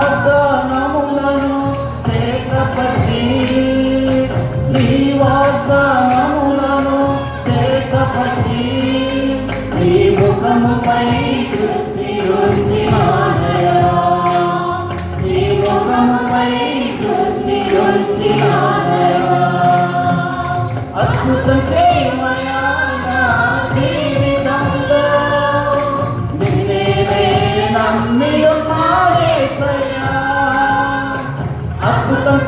వాగ్దానములను చేతపట్టి నీ వాగ్దానములను చేతపట్టి నీ ముఖముపై దృష్టి ఉంచినాయా నీ ముఖముపై దృష్టి ఉంచినాయా అద్భుతం చేయమ 어떤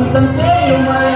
Sitam sa'yo may